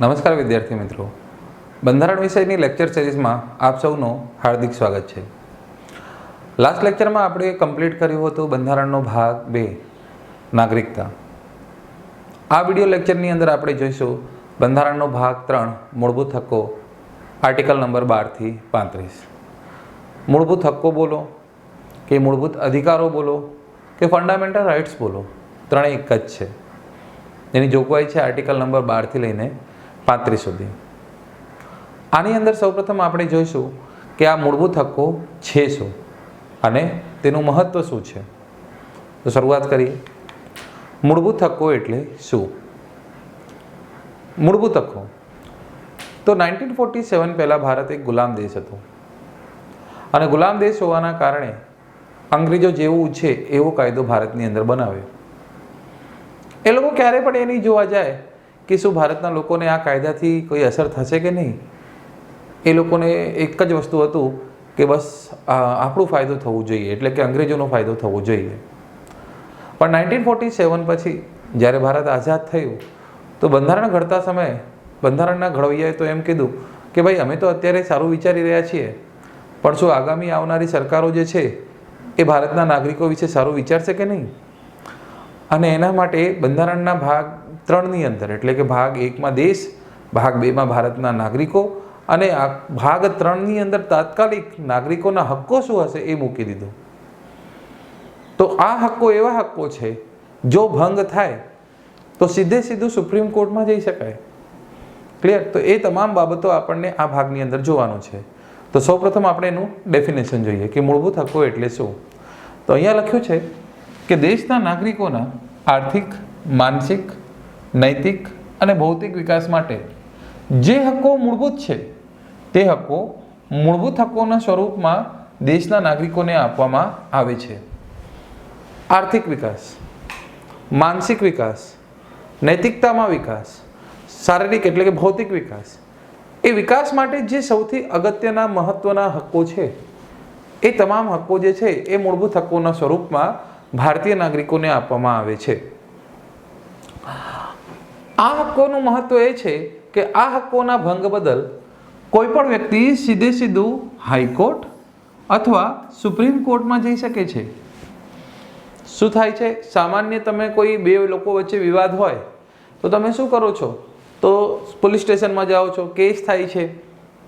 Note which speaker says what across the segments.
Speaker 1: નમસ્કાર વિદ્યાર્થી મિત્રો. બંધારણ વિષયની લેક્ચર સિરીઝમાં આપ સૌનું હાર્દિક સ્વાગત છે. લાસ્ટ લેક્ચરમાં આપણે કમ્પ્લીટ કર્યું હતું બંધારણનો ભાગ બે, નાગરિકતા. આ વિડિયો લેક્ચરની અંદર આપણે જોઈશું બંધારણનો ભાગ ત્રણ, મૂળભૂત હક્કો આર્ટિકલ નંબર બારથી પાંત્રીસ. મૂળભૂત હક્કો બોલો કે મૂળભૂત અધિકારો બોલો કે ફંડામેન્ટલ રાઇટ્સ બોલો? ત્રણેય એક જ છે. એની જોગવાઈ છે આર્ટિકલ નંબર બારથી લઈને પાંત્રીસ સુધી. આની અંદર સૌપ્રથમ આપણે જોઈશું કે આ મૂળભૂત હક્કો છે શું અને તેનું મહત્ત્વ શું છે. તો શરૂઆત કરીએ. મૂળભૂત હક્કો એટલે શું? મૂળભૂત હક્કો. તો નાઇન્ટીન ફોર્ટી સેવન પહેલાં ભારત એક ગુલામ દેશ હતો. અને ગુલામ દેશ હોવાના કારણે અંગ્રેજો જેવું છે એવો કાયદો ભારતની અંદર બનાવ્યો. એ લોકો ક્યારે પણ એ નહીં જોવા જાય કે શું ભારતના લોકોને આ કાયદાથી કોઈ અસર થશે કે નહીં? એ લોકોને એક જ વસ્તુ હતું કે બસ આપણો ફાયદો થવું જોઈએ, એટલે કે અંગ્રેજોનો ફાયદો થવો જોઈએ. પણ નાઇન્ટીન ફોર્ટી સેવન પછી, જ્યારે ભારત આઝાદ થયું, તો બંધારણ ઘડતા સમયે, બંધારણના ઘડવૈયાએ તો એમ કીધું કે ભાઈ, અમે તો અત્યારે સારું વિચારી રહ્યા છીએ. પણ શું આગામી આવનારી સરકારો જે છે, એ ભારતના નાગરિકો વિશે સારું વિચારશે કે નહીં? અને એના માટે બંધારણના ભાગ ત્રણની અંદર. એટલે કે ભાગ એકમાં દેશ, ભાગ બેમાં ભારતના નાગરિકો અને આ ભાગ ત્રણની અંદર તાત્કાલિક નાગરિકોના હક્કો શું હશે એ મૂકી દીધું. તો આ હક્કો એવા હક્કો છે, જો ભંગ થાય, તો સીધે સીધું સુપ્રીમ કોર્ટમાં જઈ શકાય. ક્લિયર તો એ તમામ બાબતો આપણને આ ભાગની અંદર જોવાનું છે. તો સૌપ્રથમ આપણે એનું ડેફિનેશન જોઈએ કે મૂળભૂત હક્કો એટલે શું? તો અહીંયા લખ્યું છે કે દેશના નાગરિકોના આર્થિક, માનસિક નૈતિક અને ભૌતિક વિકાસ માટે. જે હક્કો મૂળભૂત છે, તે હક્કો મૂળભૂત હક્કોના સ્વરૂપમાં દેશના નાગરિકોને આપવામાં આવે છે. આર્થિક વિકાસ, માનસિક વિકાસ, નૈતિકતામાં વિકાસ, શારીરિક એટલે કે ભૌતિક વિકાસ, એ વિકાસ માટે જે સૌથી અગત્યના મહત્વના હક્કો છે, એ તમામ હક્કો જે છે, એ મૂળભૂત હક્કોના સ્વરૂપમાં ભારતીય નાગરિકોને આપવામાં આવે છે. આ હક્કોનું મહત્વ એ છે કે આ હક્કોના ભંગ બદલ કોઈ પણ વ્યક્તિ સીધે સીધું હાઈકોર્ટ અથવા સુપ્રીમ કોર્ટમાં જઈ શકે છે. શું થાય છે? સામાન્ય તમે કોઈ બે લોકો વચ્ચે વિવાદ હોય, તો તમે શું કરો છો? તો પોલીસ સ્ટેશનમાં જાઓ છો, કેસ થાય છે.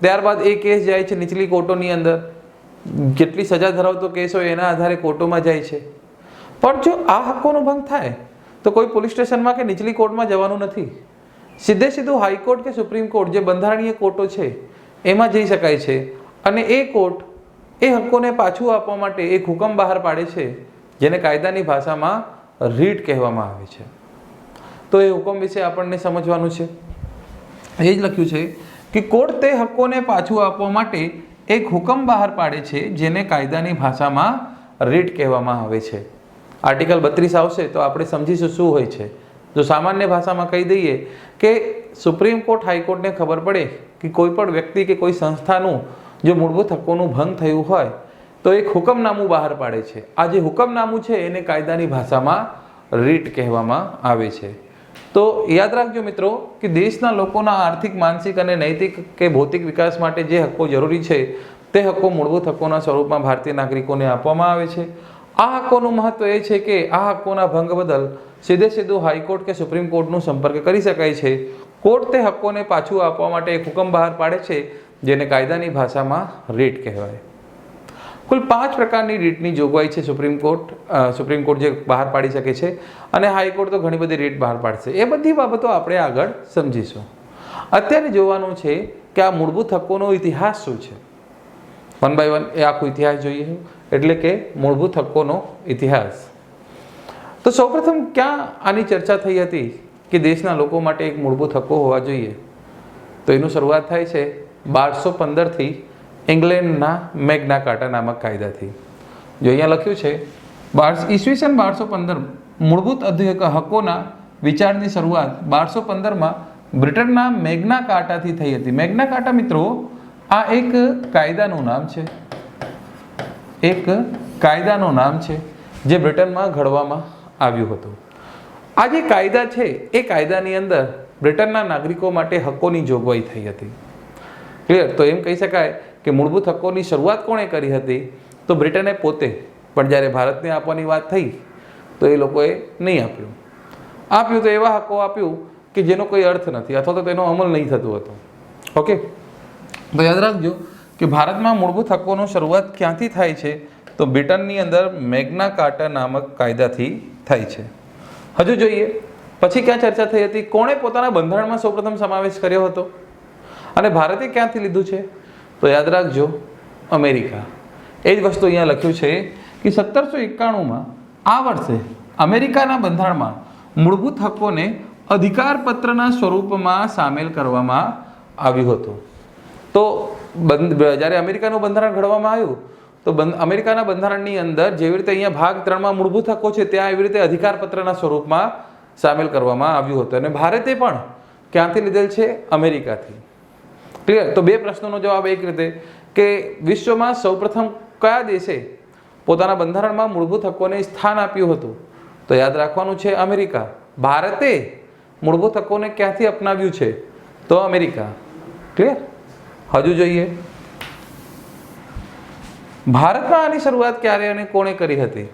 Speaker 1: ત્યારબાદ એ કેસ જાય છે નીચલી કોર્ટોની અંદર. જેટલી સજા ધરાવતો કેસ હોય એના આધારે કોર્ટોમાં જાય છે. પણ જો આ હક્કોનો ભંગ થાય તો કોઈ પોલીસ સ્ટેશનમાં કે નીચલી કોર્ટમાં જવાનું નથી. સીધે સીધું હાઈકોર્ટ કે સુપ્રીમ કોર્ટ, જે બંધારણીય કોર્ટો છે, એમાં જઈ શકાય છે. અને એ કોર્ટ એ હક્કોને પાછું આપવા માટે એક હુકમ બહાર પાડે છે, જેને કાયદાની ભાષામાં રીટ કહેવામાં આવે છે. તો એ હુકમ વિશે આપણને સમજવાનું છે. એ જ લખ્યું છે કે કોર્ટ તે હક્કોને પાછું આપવા માટે એક હુકમ બહાર પાડે છે, જેને કાયદાની ભાષામાં રીટ કહેવામાં આવે છે. આર્ટિકલ બત્રીસ આવશે તો આપણે સમજીશું શું હોય છે. જો સામાન્ય ભાષામાં કહી દઈએ કે સુપ્રીમ કોર્ટ, હાઈકોર્ટને ખબર પડે કે કોઈ પણ વ્યક્તિ કે કોઈ સંસ્થાનું જો મૂળભૂત હક્કોનું ભંગ થયું હોય, તો એક હુકમનામું બહાર પાડે છે. આ જે હુકમનામું છે એને કાયદાની ભાષામાં રીટ કહેવામાં આવે છે. તો યાદ રાખજો મિત્રો કે દેશના લોકોના આર્થિક, માનસિક અને નૈતિક કે ભૌતિક વિકાસ માટે જે હક્કો જરૂરી છે, તે હક્કો મૂળભૂત હક્કોના સ્વરૂપમાં ભારતીય નાગરિકોને આપવામાં આવે છે. આ હક્કોનું મહત્વ એ છે કે આ હક્કોના ભંગ બદલ સીધે સીધું હાઈકોર્ટ કે સુપ્રીમ કોર્ટનો સંપર્ક કરી શકાય છે. કોર્ટ તે હક્કોને પાછું આપવા માટે એક હુકમ બહાર પાડે છે, જેને કાયદાની ભાષામાં રીટ કહેવાય. કુલ પાંચ પ્રકારની રીટની જોગવાઈ છે સુપ્રીમ કોર્ટ સુપ્રીમ કોર્ટ જે બહાર પાડી શકે છે, અને હાઈકોર્ટ તો ઘણી બધી રીટ બહાર પાડશે. એ બધી બાબતો આપણે આગળ સમજીશું. અત્યારે જોવાનું છે કે આ મૂળભૂત હક્કોનો ઇતિહાસ શું છે? વન બાય વન એ આખો ઇતિહાસ જોઈએ. એટલે કે મૂળભૂત હક્કોનો ઇતિહાસ. તો સૌપ્રથમ ક્યાં આની ચર્ચા થઈ હતી કે દેશના લોકો માટે એક મૂળભૂત હક્કો હોવા જોઈએ? તો એનું શરૂઆત થાય છે બારસો પંદરથી ઇંગ્લેન્ડના મેગ્ના કાર્ટા નામક કાયદાથી. જો અહીંયા લખ્યું છે, બાર ઈસવીસન બારસો પંદર મૂળભૂત હક્કોના વિચારની શરૂઆત બારસો પંદરમાં બ્રિટનના મેગ્ના કાર્ટાથી થઈ હતી. મેગ્ના કાર્ટા મિત્રો, આ એક કાયદાનું નામ છે. એક કાયદાનું નામ છે, જે બ્રિટનમાં ઘડવામાં આવ્યું હતું. આ જે કાયદા છે, એ કાયદાની અંદર બ્રિટનના નાગરિકો માટે હકોની જોગવાઈ થઈ હતી. ક્લિયર તો એમ કહી શકાય કે મૂળભૂત હકોની શરૂઆત કોણે કરી હતી? તો બ્રિટને પોતે. પણ જ્યારે ભારતને આપવાની વાત થઈ, તો એ લોકોએ નહીં આપ્યું. આપ્યું તો એવા હકો આપ્યું કે જેનો કોઈ અર્થ નથી, અથવા તો તેનો અમલ નહીં થતો હતો. ઓકે તો યાદ રાખજો કે ભારતમાં મૂળભૂત હકોનો શરૂઆત ક્યાંથી થાય છે? તો બ્રિટનની અંદર મેગ્ના કાર્ટા નામક કાયદાથી થાય છે. હજુ જોઈએ. પછી ક્યાં ચર્ચા થઈ હતી? કોણે પોતાના બંધારણમાં સૌપ્રથમ સમાવેશ કર્યો હતો? અને ભારતે ક્યાંથી લીધું છે? તો યાદ રાખજો, અમેરિકા. એ જ વસ્તુ અહીંયા લખ્યું છે કે સત્તરસો એકાણુંમાં આ વર્ષે અમેરિકાના બંધારણમાં મૂળભૂત હકોને અધિકારપત્રના સ્વરૂપમાં સામેલ કરવામાં આવ્યું હતું. તો બંધ જ્યારે અમેરિકાનું બંધારણ ઘડવામાં આવ્યું, તો અમેરિકાના બંધારણની અંદર જેવી રીતે અહીંયા ભાગ ત્રણમાં મૂળભૂત હકો છે, ત્યાં એવી રીતે અધિકારપત્રના સ્વરૂપમાં સામેલ કરવામાં આવ્યું હતું. અને ભારતે પણ ક્યાંથી લીધેલ છે? અમેરિકાથી. ક્લિયર તો બે પ્રશ્નોનો જવાબ એક રીતે કે વિશ્વમાં સૌપ્રથમ કયા દેશે પોતાના બંધારણમાં મૂળભૂત હકોને સ્થાન આપ્યું હતું? તો યાદ રાખવાનું છે અમેરિકા. ભારતે મૂળભૂત હકોને ક્યાંથી અપનાવ્યું છે? તો અમેરિકા. ક્લિયર હજુ જોઈએ. ભારતમાં આની શરૂઆત ક્યારે અને કોણે કરી હતી?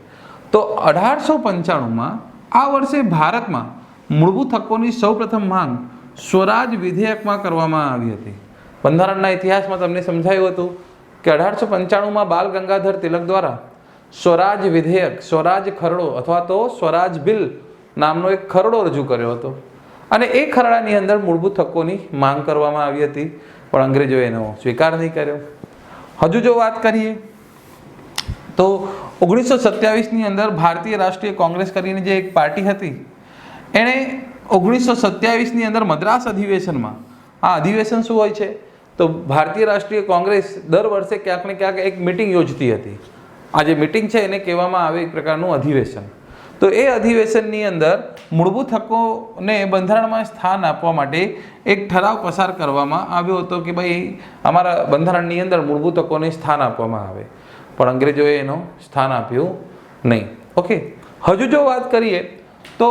Speaker 1: તો અઢારસો પંચાણુંમાં આ વર્ષે ભારતમાં મૂળભૂત હકોની સૌપ્રથમ માંગ સ્વરાજ વિધેયકમાં કરવામાં આવી હતી. બંધારણના ઇતિહાસમાં તમને સમજાયું હતું કે અઢારસો પંચાણુંમાં બાલ ગંગાધર તિલક દ્વારા સ્વરાજ વિધેયક, સ્વરાજ ખરડો અથવા તો સ્વરાજ બિલ નામનો એક ખરડો રજૂ કર્યો હતો. અને એ ખરડાની અંદર મૂળભૂત હકોની માંગ કરવામાં આવી હતી. પણ અંગ્રેજોએ એનો સ્વીકાર નહીં કર્યો. હજુ જો વાત કરીએ, તો ઓગણીસો સત્યાવીસની અંદર ભારતીય રાષ્ટ્રીય કોંગ્રેસ કરીને જે એક પાર્ટી હતી, એણે ઓગણીસો સત્યાવીસની અંદર મદ્રાસ અધિવેશનમાં, આ અધિવેશન શું હોય છે? તો ભારતીય રાષ્ટ્રીય કોંગ્રેસ દર વર્ષે ક્યાંક ને ક્યાંક એક મિટિંગ યોજતી હતી. આ જે મિટિંગ છે એને કહેવામાં આવે એક પ્રકારનું અધિવેશન. તો એ અધિવેશનની અંદર મૂળભૂત હકોને બંધારણમાં સ્થાન આપવા માટે એક ઠરાવ પસાર કરવામાં આવ્યો હતો કે ભાઈ, અમારા બંધારણની અંદર મૂળભૂત હકોને સ્થાન આપવામાં આવે. પણ અંગ્રેજોએ એનો સ્થાન આપ્યું નહીં. ઓકે, હજુ જો વાત કરીએ, તો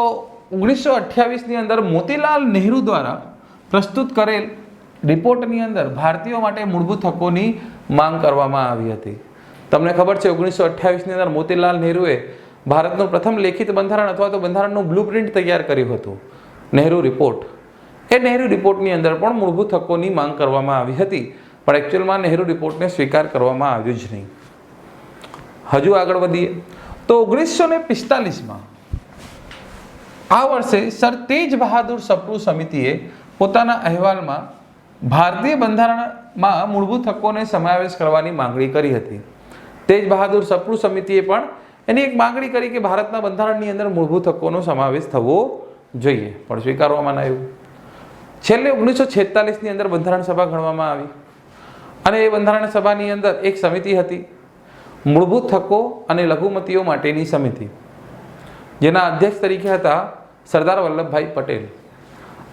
Speaker 1: ઓગણીસો અઠ્યાવીસની અંદર મોતીલાલ નહેરુ દ્વારા પ્રસ્તુત કરેલ રિપોર્ટની અંદર ભારતીયો માટે મૂળભૂત હકોની માંગ કરવામાં આવી હતી. તમને ખબર છે, ઓગણીસો અઠ્યાવીસની અંદર મોતીલાલ નહેરુએ ભારતનું પ્રથમ લેખિત બંધારણ અથવા તો બંધારણનું બ્લુપ્રિન્ટ તૈયાર કર્યું હતું. નહેરુ રિપોર્ટ એ નહેરુ રિપોર્ટની અંદર પણ મૂળભૂત હકોની માંગ કરવામાં આવી હતી, પણ એકચ્યુઅલમાં નહેરુ રિપોર્ટને સ્વીકાર કરવામાં આવ્યું જ નહીં. હજુ આગળ વધીએ. તો ઓગણીસો ને પિસ્તાલીસમાં આ વર્ષે સર તેજ બહાદુર સપ્રુ સમિતિએ પોતાના અહેવાલમાં ભારતીય બંધારણમાં મૂળભૂત હકોને સમાવેશ કરવાની માંગણી કરી હતી. તેજ બહાદુર સપ્રુ સમિતિએ પણ એની એક માગણી કરી કે ભારતના બંધારણની અંદર મૂળભૂત હકોનો સમાવેશ થવો જોઈએ. પણ સ્વીકારવામાં આવ્યું. છેલ્લે ઓગણીસો છેતાલીસની અંદર બંધારણ સભા ગણવામાં આવી. અને એ બંધારણ સભાની અંદર એક સમિતિ હતી. મૂળભૂત હકો અને લઘુમતીઓ માટેની સમિતિ. જેના અધ્યક્ષ તરીકે હતા સરદાર વલ્લભભાઈ પટેલ.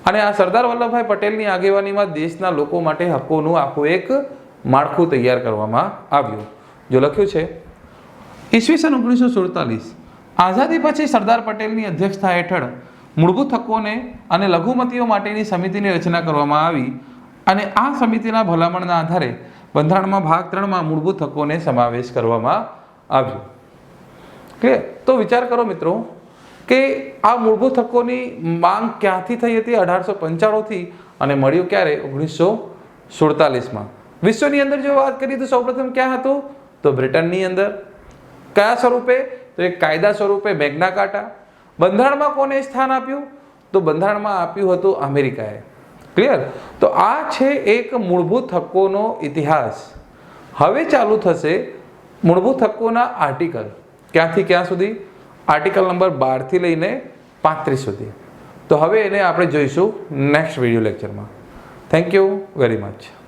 Speaker 1: અને આ સરદાર વલ્લભભાઈ પટેલની આગેવાનીમાં દેશના લોકો માટે હકોનું આખું એક માળખું તૈયાર કરવામાં આવ્યું. જો લખ્યું છે ઈસવીસન ઓગણીસો સુડતાલીસ. આઝાદી પછી સરદાર પટેલની અધ્યક્ષતા હેઠળ મૂળભૂત હકોને અને લઘુમતીઓ માટેની સમિતિની રચના કરવામાં આવી અને આ સમિતિના ભલામણના આધારે બંધારણમાં ભાગ ત્રણમાં મૂળભૂત હકોને સમાવેશ કરવામાં આવ્યો. ક્લિયર તો વિચાર કરો મિત્રો કે આ મૂળભૂત હકોની માંગ ક્યાંથી થઈ હતી? અઢારસો પંચાણુંથી અને મળ્યું ક્યારે? ઓગણીસો સુડતાલીસમાં. વિશ્વની અંદર જો વાત કરીએ તો સૌપ્રથમ ક્યાં હતું? તો બ્રિટનની અંદર. કયા સ્વરૂપે? તો એ કાયદા સ્વરૂપે મેગ્ના કાર્ટા બંધારણમાં કોને સ્થાન આપ્યું? તો બંધારણમાં આપ્યું હતું અમેરિકાએ. ક્લિયર તો આ છે એક મૂળભૂત હક્કોનો ઇતિહાસ. હવે ચાલુ થશે મૂળભૂત હક્કોના આર્ટિકલ. ક્યાંથી ક્યાં સુધી? આર્ટિકલ નંબર બારથી લઈને પાંત્રીસ સુધી. તો હવે એને આપણે જોઈશું નેક્સ્ટ વીડિયો લેક્ચરમાં. Thank you very much